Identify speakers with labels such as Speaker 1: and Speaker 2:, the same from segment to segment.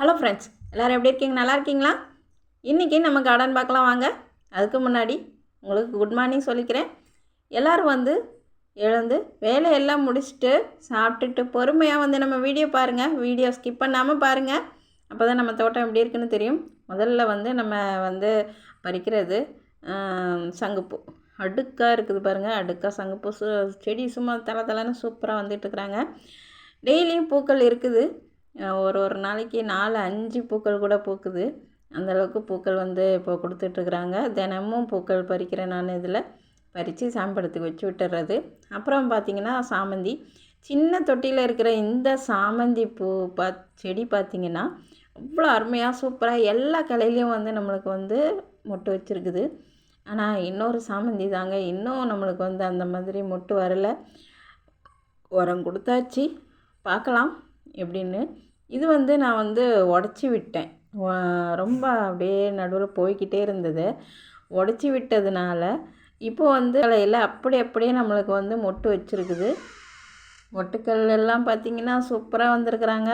Speaker 1: hello friends எல்லோரும் எப்படி இருக்கீங்க நல்லா இருக்கீங்களா இன்றைக்கி நம்ம கார்டன் பார்க்கலாம் வாங்க அதுக்கு முன்னாடி உங்களுக்கு குட் மார்னிங் சொல்லிக்கிறேன் எல்லோரும் வந்து எழுந்து வேலையெல்லாம் முடிச்சுட்டு சாப்பிட்டுட்டு பொறுமையாக வந்து நம்ம வீடியோ பாருங்கள் வீடியோ ஸ்கிப் பண்ணாமல் பாருங்கள் அப்போ தான் நம்ம தோட்டம் எப்படி இருக்குன்னு தெரியும் முதல்ல வந்து நம்ம வந்து பறிக்கிறது சங்குப்பூ அடுக்காக இருக்குது பாருங்கள் அடுக்காக சங்குப்பூ செடி சும்மா தலை தலைன்னு சூப்பராக வந்துட்டுருக்குறாங்க டெய்லியும் பூக்கள் இருக்குது ஒரு ஒரு நாளைக்கு நாலு அஞ்சு பூக்கள் கூட பூக்குது அந்தளவுக்கு பூக்கள் வந்து இப்போ கொடுத்துட்ருக்குறாங்க தினமும் பூக்கள் பறிக்கிறேன் நான் இதில் பறித்து சாம்படத்துக்கு வச்சு விட்டுறது அப்புறம் பார்த்திங்கன்னா சாமந்தி சின்ன தொட்டியில் இருக்கிற இந்த சாமந்தி பூ பா செடி பார்த்திங்கன்னா அவ்வளோ அருமையாக சூப்பராக எல்லா கலையிலையும் வந்து நம்மளுக்கு வந்து மொட்டு வச்சுருக்குது ஆனால் இன்னொரு சாமந்தி தாங்க இன்னும் நம்மளுக்கு வந்து அந்த மாதிரி மொட்டு வரலை உரம் கொடுத்தாச்சு பார்க்கலாம் எப்படின்னு இது வந்து நான் வந்து உடச்சி விட்டேன் ரொம்ப அப்படியே நடுவில் போய்கிட்டே இருந்தது உடச்சி விட்டதுனால இப்போ வந்து கலையில் அப்படி அப்படியே நம்மளுக்கு வந்து மொட்டு வச்சுருக்குது மொட்டுக்கல் எல்லாம் பார்த்திங்கன்னா சூப்பராக வந்திருக்குறாங்க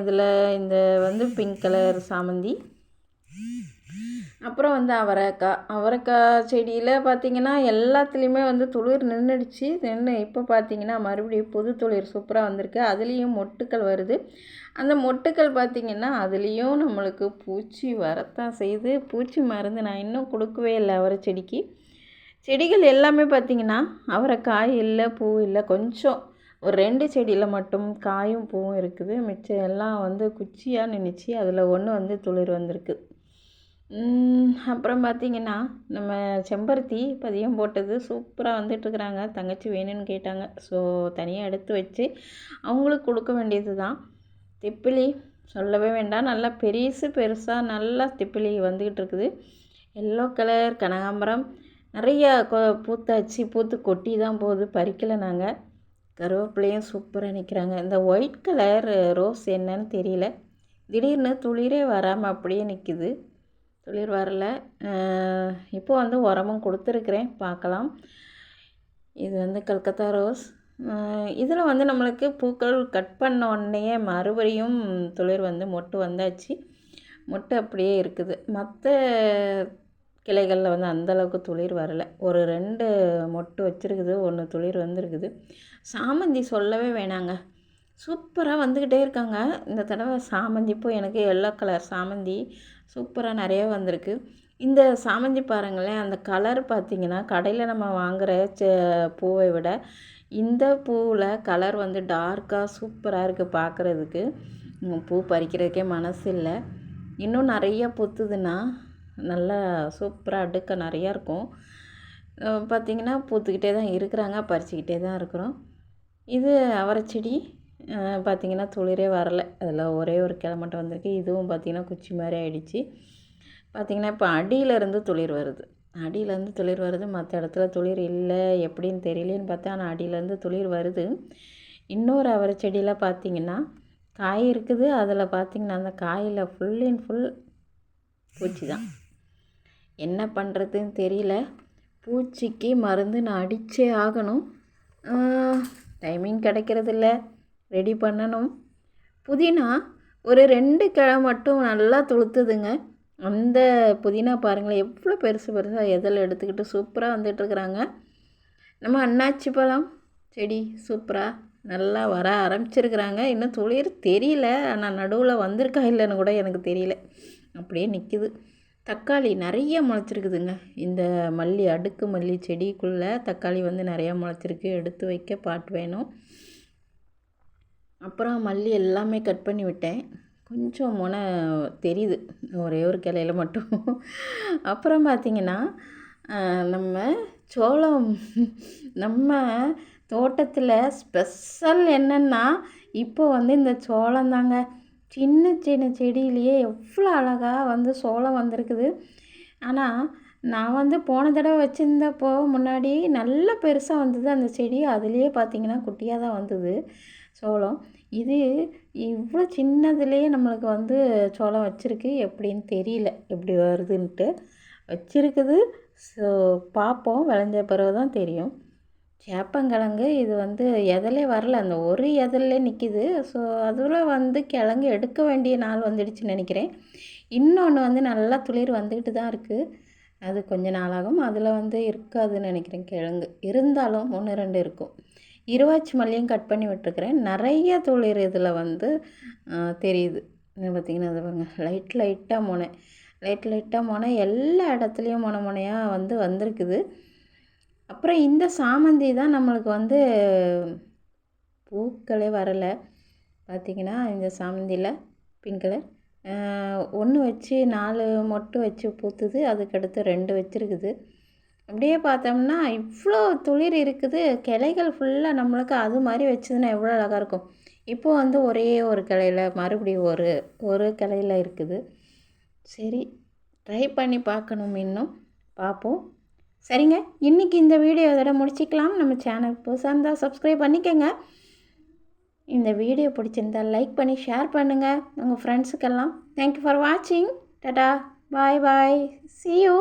Speaker 1: இதில் இந்த வந்து பிங்க் கலர் சாமந்தி அப்புறம் வந்து அவரைக்காய் அவரைக்காய் செடியில் பார்த்திங்கன்னா எல்லாத்துலேயுமே வந்து துளிர் நின்றுடுச்சு நின்று இப்போ பார்த்திங்கன்னா மறுபடியும் புது துளிர் சூப்பராக வந்திருக்கு அதுலேயும் மொட்டுக்கள் வருது அந்த மொட்டுக்கள் பார்த்திங்கன்னா அதுலேயும் நம்மளுக்கு பூச்சி வரத்தான் செய்து பூச்சி மருந்து நான் இன்னும் கொடுக்கவே இல்லை அவரை செடிக்கு செடிகள் எல்லாமே பார்த்திங்கன்னா அவரைக்காய் இல்லை பூ இல்லை கொஞ்சம் ஒரு ரெண்டு செடியில் மட்டும் காயும் பூவும் இருக்குது மிச்சம் எல்லாம் வந்து குச்சியாக நின்றுச்சு அதில் ஒன்று வந்து துளிர் வந்திருக்கு அப்புறம் பார்த்திங்கன்னா நம்ம செம்பருத்தி பதியம் போட்டது சூப்பராக வந்துட்டுருக்குறாங்க தங்கச்சி வேணும்னு கேட்டாங்க ஸோ தனியாக எடுத்து வச்சு அவங்களுக்கு கொடுக்க வேண்டியது தான் திப்பிலி சொல்லவே வேண்டாம் நல்லா பெருசு பெருசாக நல்லா திப்பிலி வந்துக்கிட்டு இருக்குது எல்லோ கலர் கனகாம்பரம் நிறையா பூத்தாச்சு பூத்து கொட்டி தான் போகுது பறிக்கலை நாங்கள் கருவேப்பிலையும் சூப்பராக நிற்கிறாங்க இந்த ஒயிட் கலர் ரோஸ் என்னன்னு தெரியல திடீர்னு துளிரே வராமல் அப்படியே நிற்கிது வரல இப்போ வந்து உரமும் கொடுத்துருக்குறேன் பார்க்கலாம் இது வந்து கல்கத்தா ரோஸ் இதில் வந்து நம்மளுக்கு பூக்கள் கட் பண்ண உடனேயே மறுபடியும் துளிர் வந்து மொட்டு வந்தாச்சு மொட்டு அப்படியே இருக்குது மற்ற கிளைகளில் வந்து அந்தளவுக்கு துளிர் வரலை ஒரு ரெண்டு மொட்டு வச்சுருக்குது ஒன்று துளிர் வந்திருக்குது சாமந்தி சொல்லவே வேணாங்க சூப்பராக வந்துக்கிட்டே இருக்காங்க இந்த தடவை சாமந்தி பூ எனக்கு எல்லோ கலர் சாமந்தி சூப்பராக நிறைய வந்திருக்கு இந்த சாமந்தி பாருங்களேன் அந்த கலர் பார்த்திங்கன்னா கடையில் நம்ம வாங்குகிற ச பூவை விட இந்த பூவில் கலர் வந்து டார்க்காக சூப்பராக இருக்குது பார்க்குறதுக்கு பூ பறிக்கிறதுக்கே மனசு இல்லை இன்னும் நிறைய பூத்துதுன்னா நல்லா சூப்பராக அடுக்க நிறையா இருக்கும் பார்த்திங்கன்னா பூத்துக்கிட்டே தான் இருக்கிறாங்க பறிச்சுக்கிட்டே தான் இருக்கிறோம் இது அவரை செடி பார்த்திங்கன்னா துளிரே வரலை அதில் ஒரே ஒரு கிளை மட்டும் வந்திருக்கு இதுவும் பார்த்திங்கன்னா குச்சி மாதிரி ஆகிடுச்சி பார்த்திங்கன்னா இப்போ அடியிலேருந்து துளிர் வருது அடியிலேருந்து துளிர் வருது மற்ற இடத்துல துளிர் இல்லை எப்படின்னு தெரியலேன்னு பார்த்தா ஆனால் அடியிலேருந்து துளிர் வருது இன்னொரு அவரை செடியில் பார்த்திங்கன்னா காய் இருக்குது அதில் பார்த்திங்கன்னா அந்த காயில் ஃபுல் அண்ட் ஃபுல் பூச்சி தான் என்ன பண்ணுறதுன்னு தெரியல பூச்சிக்கு மருந்து நான் அடித்தே ஆகணும் டைமிங் கிடைக்கிறதில்ல ரெடி பண்ணணும் புதினா ஒரு ரெண்டு கிழ மட்டும் நல்லா துளுத்துதுங்க அந்த புதினா பாருங்களேன் எவ்வளோ பெருசு பெருசாக எதில் எடுத்துக்கிட்டு சூப்பராக வந்துட்டுருக்குறாங்க நம்ம அண்ணாச்சி பழம் செடி சூப்பராக நல்லா வர ஆரம்பிச்சிருக்கிறாங்க இன்னும் துளிர் தெரியல ஆனால் நடுவில் வந்திருக்கா இல்லைன்னு கூட எனக்கு தெரியல அப்படியே நிற்கிது தக்காளி நிறைய முளைச்சிருக்குதுங்க இந்த மல்லி அடுக்கு மல்லி செடிக்குள்ளே தக்காளி வந்து நிறையா முளைச்சிருக்கு எடுத்து வைக்க பாட்டு வேணும் அப்புறம் மல்லி எல்லாமே கட் பண்ணி விட்டேன் கொஞ்சம் முனை தெரியுது ஒரே ஒரு கிளையில் மட்டும் அப்புறம் பார்த்திங்கன்னா நம்ம சோளம் நம்ம தோட்டத்தில் ஸ்பெஷல் என்னென்னா இப்போ வந்து இந்த சோளம் தாங்க சின்ன சின்ன செடியிலேயே எவ்வளோ அழகாக வந்து சோளம் வந்திருக்குது ஆனால் நான் வந்து போன தடவை வச்சுருந்தப்போ முன்னாடி நல்ல பெருசாக வந்தது அந்த செடி அதுலேயே பார்த்திங்கன்னா குட்டியாக தான் வந்தது சோளம் இது இவ்வளோ சின்னதுலேயே நம்மளுக்கு வந்து சோளம் வச்சுருக்கு எப்படின்னு தெரியல எப்படி வருதுன்ட்டு வச்சுருக்குது ஸோ பார்ப்போம் விளைஞ்ச பிறகு தான் தெரியும் சேப்பங்கிழங்கு இது வந்து எதிலே வரல அந்த ஒரு எதிலே நிற்கிது ஸோ அதில் வந்து கிழங்கு எடுக்க வேண்டிய நாள் வந்துடுச்சுன்னு நினைக்கிறேன் இன்னொன்று வந்து நல்லா துளிர் வந்துக்கிட்டு தான் இருக்குது அது கொஞ்ச நாளாகும் அதில் வந்து இருக்காதுன்னு நினைக்கிறேன் கிழங்கு இருந்தாலும் ஒன்று ரெண்டு இருக்கும் இருவாச்சி மல்லியும் கட் பண்ணி விட்டுருக்குறேன் நிறைய துளிர் இதில் வந்து தெரியுது பார்த்திங்கன்னா அது பாருங்கள் லைட் லைட்டாக முனை லைட் லைட்டாக முனை எல்லா இடத்துலையும் முனை முனையாக வந்து வந்திருக்குது அப்புறம் இந்த சாமந்தி தான் நம்மளுக்கு வந்து பூக்களே வரலை பார்த்திங்கன்னா இந்த சாமந்தியில் பிங்க் கலர் ஒன்று வச்சு நாலு மொட்டு வச்சு பூத்துது அதுக்கடுத்து ரெண்டு வச்சுருக்குது அப்படியே பார்த்தோம்னா இவ்வளோ துளிர் இருக்குது கிளைகள் ஃபுல்லாக நம்மளுக்கு அது மாதிரி வச்சதுன்னா எவ்வளோ அழகாக இருக்கும் இப்போது வந்து ஒரே ஒரு கிளையில் மறுபடியும் ஒரு ஒரு கிளையில் இருக்குது சரி ட்ரை பண்ணி பார்க்கணும் இன்னும் பார்ப்போம் சரிங்க இன்றைக்கி இந்த வீடியோ இதோட முடிச்சிக்கலாம் நம்ம சேனல் புதுசாக இருந்தால் சப்ஸ்கிரைப் பண்ணிக்கோங்க இந்த வீடியோ பிடிச்சிருந்தால் லைக் பண்ணி ஷேர் பண்ணுங்கள் உங்கள் ஃப்ரெண்ட்ஸுக்கெல்லாம் தேங்க்யூ ஃபார் வாட்சிங் tata bye bye see you